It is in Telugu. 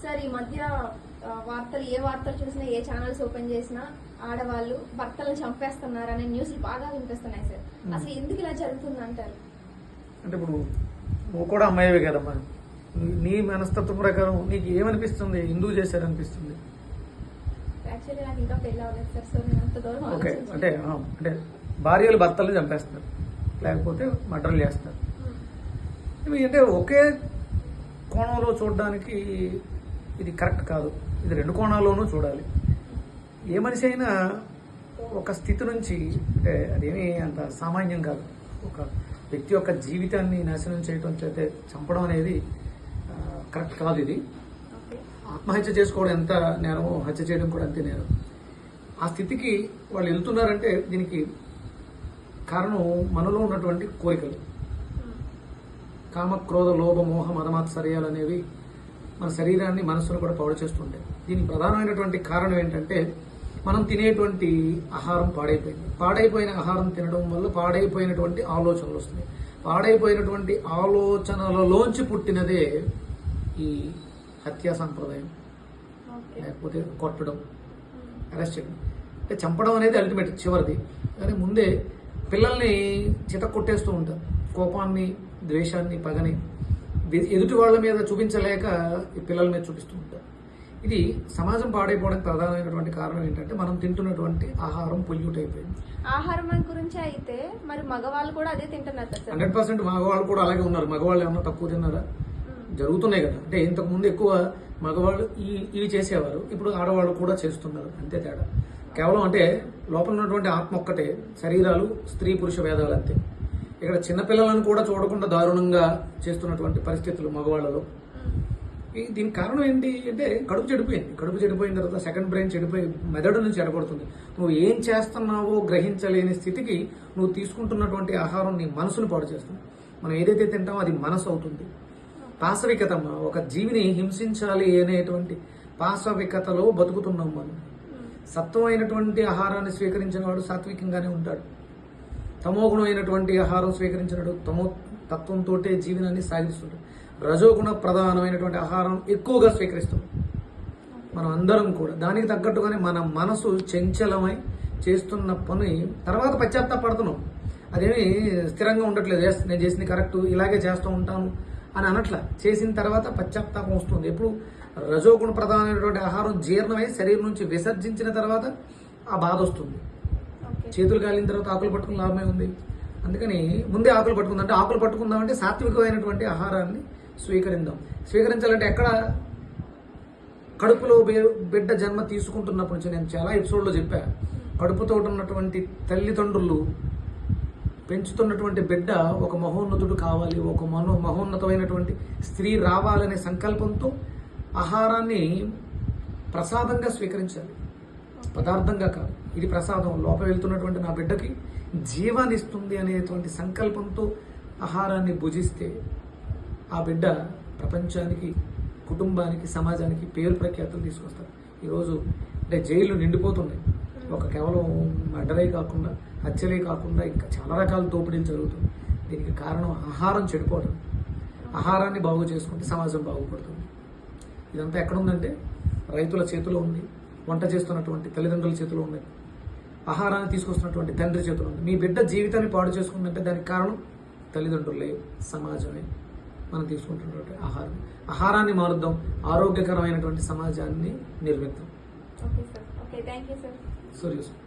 సార్ ఈ మధ్య వార్తలు ఏ వార్తలు చూసినా ఏ ఛానల్స్ ఓపెన్ చేసినా ఆడవాళ్ళు భర్తలను చంపేస్తున్నారు అనే న్యూస్లు బాగా వినిపిస్తున్నాయి సార్ Hmm. అసలు ఎందుకు ఇలా జరుగుతుంది అంటారు అంటే ఇప్పుడు నువ్వు కూడా అమ్మాయివే కదమ్మా. నీ- మనస్తత్వం ప్రకారం నీకు ఏమనిపిస్తుంది? ఎందుకు చేశారనిపిస్తుంది. యాక్చువల్లీ నాకు ఇంకా పెళ్ళి అవ్వలేదు సార్ సో నేను అంత దూరం ఓకే ఆలోచించలేదు. అంటే అంటే భార్యలు భర్తల్ని చంపేస్తారు లేకపోతే మర్డర్లు చేస్తారు Hmm. ఇవి అంటే ఒకే కోణంలో చూడడానికి ఇది కరెక్ట్ కాదు. ఇది రెండు కోణాల్లోనూ చూడాలి. ఏ మనిషి అయినా ఒక స్థితి నుంచి అంటే అదేమీ అంత సామాన్యం కాదు. ఒక వ్యక్తి యొక్క జీవితాన్ని నాశనం చేయడం చేతే చంపడం అనేది కరెక్ట్ కాదు ఇది. ఆత్మహత్య చేసుకోవడం ఎంత నేరమో హత్య చేయడం కూడా అంతే నేరం. ఆ స్థితికి వాళ్ళు వెళ్తున్నారంటే దీనికి కారణం మనలో ఉన్నటువంటి కోరికలు. కామ క్రోధ లోభ మోహ మదమాత్సర్యాలు అనేవి మన శరీరాన్ని మనస్సును కూడా పాడు చేస్తుంటాయి. దీనికి ప్రధానమైనటువంటి కారణం ఏంటంటే మనం తినేటువంటి ఆహారం పాడైపోయింది. పాడైపోయిన ఆహారం తినడం వల్ల పాడైపోయినటువంటి ఆలోచనలు వస్తున్నాయి. పాడైపోయినటువంటి ఆలోచనలలోంచి పుట్టినదే ఈ హత్యా సంప్రదాయం. లేకపోతే కొట్టడం. అరెస్ట్ చేయడం. అంటే చంపడం అనేది అల్టిమేట్ చివరిది. కానీ ముందే పిల్లల్ని చిత కొట్టేస్తూ ఉంటారు. కోపాన్ని ద్వేషాన్ని పగని ఎదుటి వాళ్ళ మీద చూపించలేక ఈ పిల్లల మీద చూపిస్తూ ఉంటారు. ఇది సమాజం పాడైపోవడానికి ప్రధానమైనటువంటి కారణం ఏంటంటే మనం తింటున్నటువంటి ఆహారం పొల్యూట్ అయిపోయింది. ఆహారం గురించి అయితే మరి మగవాళ్ళు కూడా అదే తింటున్నారు హండ్రెడ్ పర్సెంట్ మగవాళ్ళు కూడా అలాగే ఉన్నారు. మగవాళ్ళు ఏమన్నా తక్కువ తిన్నారా? జరుగుతున్నాయి కదా. అంటే ఇంతకు ముందు ఎక్కువ మగవాళ్ళు ఈ ఇవి చేసేవారు. ఇప్పుడు ఆడవాళ్ళు కూడా చేస్తున్నారు. అంతే తేడా. కేవలం అంటే లోపల ఉన్నటువంటి ఆత్మ ఒక్కటే. శరీరాలు స్త్రీ పురుష భేదాలు అంతే. ఇక్కడ చిన్నపిల్లలను కూడా చూడకుండా దారుణంగా చేస్తున్నటువంటి పరిస్థితులు మగవాళ్ళలో. ఈ- దీనికి కారణం ఏంటి అంటే కడుపు చెడిపోయింది. కడుపు చెడిపోయిన తర్వాత సెకండ్ బ్రెయిన్ చెడిపోయి మెదడు నుంచి ఎడబడుతుంది నువ్వు ఏం చేస్తున్నావో గ్రహించలేని స్థితికి నువ్వు తీసుకుంటున్నటువంటి ఆహారం నీ మనసును పాడు చేస్తుంది. మనం ఏదైతే తింటామో అది మనసు అవుతుంది. పాశవికత ఒక జీవిని హింసించాలి అనేటువంటి పాశవికతలో బతుకుతున్నాం మనం. సత్వమైనటువంటి ఆహారాన్ని స్వీకరించిన వాడు సాత్వికంగానే ఉంటాడు. తమోగుణమైనటువంటి ఆహారం స్వీకరించినట్టు తమో తత్వంతో జీవనాన్ని సాగిస్తుంటాడు. రజోగుణ ప్రధానమైనటువంటి ఆహారం ఎక్కువగా స్వీకరిస్తుంది మనం అందరం కూడా. దానికి తగ్గట్టుగానే మన మనసు చంచలమై చేస్తున్న పని తర్వాత పశ్చాత్తాపడుతున్నాం అదేమి స్థిరంగా ఉండట్లేదు. నేను చేసింది కరెక్ట్ ఇలాగే చేస్తూ ఉంటాను అని అనట్ల. చేసిన తర్వాత పశ్చాత్తాపం వస్తుంది. ఎప్పుడు? రజోగుణ ప్రధానమైనటువంటి ఆహారం జీర్ణమై శరీరం నుంచి విసర్జించిన తర్వాత ఆ బాధ వస్తుంది. చేతులు కాలిన తర్వాత ఆకులు పట్టుకుని లాభమే ఉంది. అందుకని ముందే ఆకులు పట్టుకుందాం. అంటే ఆకులు పట్టుకుందామంటే సాత్వికమైనటువంటి ఆహారాన్ని స్వీకరిందాం. స్వీకరించాలంటే ఎక్కడ కడుపులో బిడ్డ జన్మ తీసుకుంటున్నప్పటి నుంచి నేను చాలా ఎపిసోడ్లో చెప్పా. కడుపుతో ఉన్నటువంటి తల్లిదండ్రులు పెంచుతున్నటువంటి బిడ్డ ఒక మహోన్నతుడు కావాలి. ఒక మనో మహోన్నతమైనటువంటి స్త్రీ రావాలనే సంకల్పంతో ఆహారాన్ని ప్రసాదంగా స్వీకరించాలి. పదార్థంగా కాదు. ఇది ప్రసాదం. లోపల వెళ్తున్నటువంటి నా బిడ్డకి జీవాన్ని ఇస్తుంది అనేటువంటి సంకల్పంతో ఆహారాన్ని భుజిస్తే ఆ బిడ్డ ప్రపంచానికి కుటుంబానికి సమాజానికి పేరు ప్రఖ్యాతులు తీసుకొస్తారు ఈరోజు అంటే జైలు నిండిపోతున్నాయి. ఒక కేవలం మర్డరే కాకుండా హత్యలే కాకుండా ఇంకా చాలా రకాల దోపిడీలు జరుగుతుంది దీనికి కారణం ఆహారం చెడిపోవడం. ఆహారాన్ని బాగు చేసుకుంటే సమాజం బాగుపడుతుంది. ఇదంతా ఎక్కడుందంటే రైతుల చేతిలో ఉంది వంట చేస్తున్నటువంటి తల్లిదండ్రుల చేతిలో ఉన్నాయి ఆహారాన్ని తీసుకొస్తున్నటువంటి తండ్రి చేతిలో ఉంది. మీ బిడ్డ జీవితాన్ని పాడు చేసుకుందంటే దానికి కారణం తల్లిదండ్రులే సమాజమే మనం తీసుకుంటున్నటువంటి ఆహారం. ఆహారాన్ని మారుద్దాం. ఆరోగ్యకరమైనటువంటి సమాజాన్ని నిర్మిద్దాం. ఓకే